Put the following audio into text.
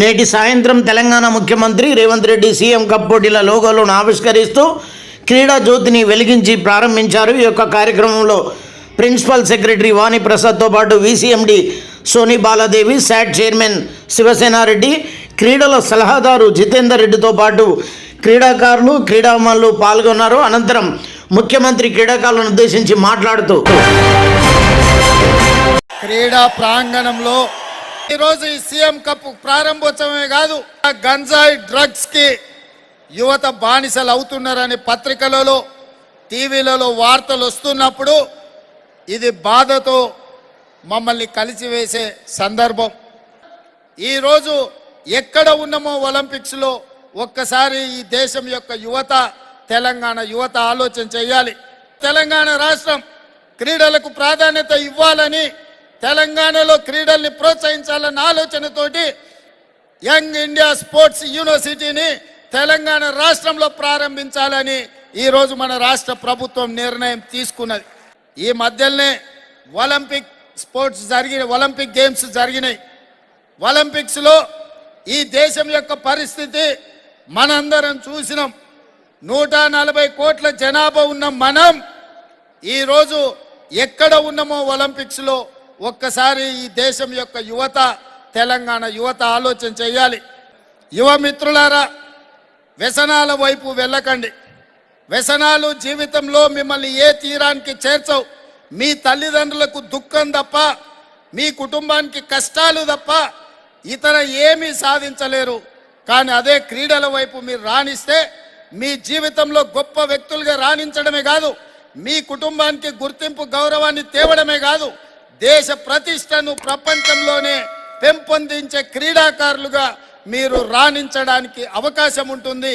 నేటి సాయంత్రం తెలంగాణ ముఖ్యమంత్రి రేవంత్ రెడ్డి సీఎం కప్పోటీల లోగోలను ఆవిష్కరిస్తూ క్రీడా జ్యోతిని వెలిగించి ప్రారంభించారు. ఈ యొక్క కార్యక్రమంలో ప్రిన్సిపల్ సెక్రటరీ వాణి ప్రసాద్తో పాటు VCMD Soni Baladevi SAT chairman Shivasenareddy క్రీడల సలహాదారు జితేందర్ రెడ్డితో పాటు క్రీడాకారులు క్రీడామణులు పాల్గొన్నారు. అనంతరం ముఖ్యమంత్రి క్రీడాకారులను ఉద్దేశించి మాట్లాడుతూ క్రీడా ప్రాంగణంలో ఈరోజు ఈ సీఎం కప్ ప్రారంభోత్సవమే కాదు ఆ గంజాయి డ్రగ్స్కి యువత బానిసలు అవుతున్నారని పత్రికలలో టీవీలలో వార్తలు వస్తున్నప్పుడు ఇది బాధతో మమ్మల్ని కలిసివేసే సందర్భం. ఈరోజు ఎక్కడ ఉన్నామో ఒలింపిక్స్లో ఒక్కసారి ఈ దేశం యొక్క యువత తెలంగాణ యువత ఆలోచన చేయాలి. తెలంగాణ రాష్ట్రం క్రీడలకు ప్రాధాన్యత ఇవ్వాలని తెలంగాణలో క్రీడల్ని ప్రోత్సహించాలన్న ఆలోచనతోటి యంగ్ ఇండియా స్పోర్ట్స్ యూనివర్సిటీని తెలంగాణ రాష్ట్రంలో ప్రారంభించాలని ఈరోజు మన రాష్ట్ర ప్రభుత్వం నిర్ణయం తీసుకున్నది. ఈ మధ్యలోనే ఒలింపిక్ స్పోర్ట్స్ జరిగిన ఒలింపిక్ గేమ్స్ జరిగినాయి. ఒలింపిక్స్లో ఈ దేశం యొక్క పరిస్థితి మనందరం చూసినాం. నూట నలభై కోట్ల జనాభా ఉన్న మనం ఈరోజు ఎక్కడ ఉన్నామో ఒలింపిక్స్లో ఒక్కసారి ఈ దేశం యొక్క యువత తెలంగాణ యువత ఆలోచన చేయాలి. యువమిత్రులారా వ్యసనాల వైపు వెళ్ళకండి. వ్యసనాలు జీవితంలో మిమ్మల్ని ఏ తీరానికి చేర్చవు. మీ తల్లిదండ్రులకు దుఃఖం తప్ప మీ కుటుంబానికి కష్టాలు తప్ప ఇతర ఏమీ సాధించలేరు. కానీ అదే క్రీడల వైపు మీరు రాణిస్తే మీ జీవితంలో గొప్ప వ్యక్తులుగా రాణించడమే కాదు మీ కుటుంబానికి గుర్తింపు గౌరవాన్ని తేవడమే కాదు దేశ ప్రతిష్టను ప్రపంచంలోనే పెంపొందించే క్రీడాకారులుగా మీరు రాణించడానికి అవకాశం ఉంటుంది.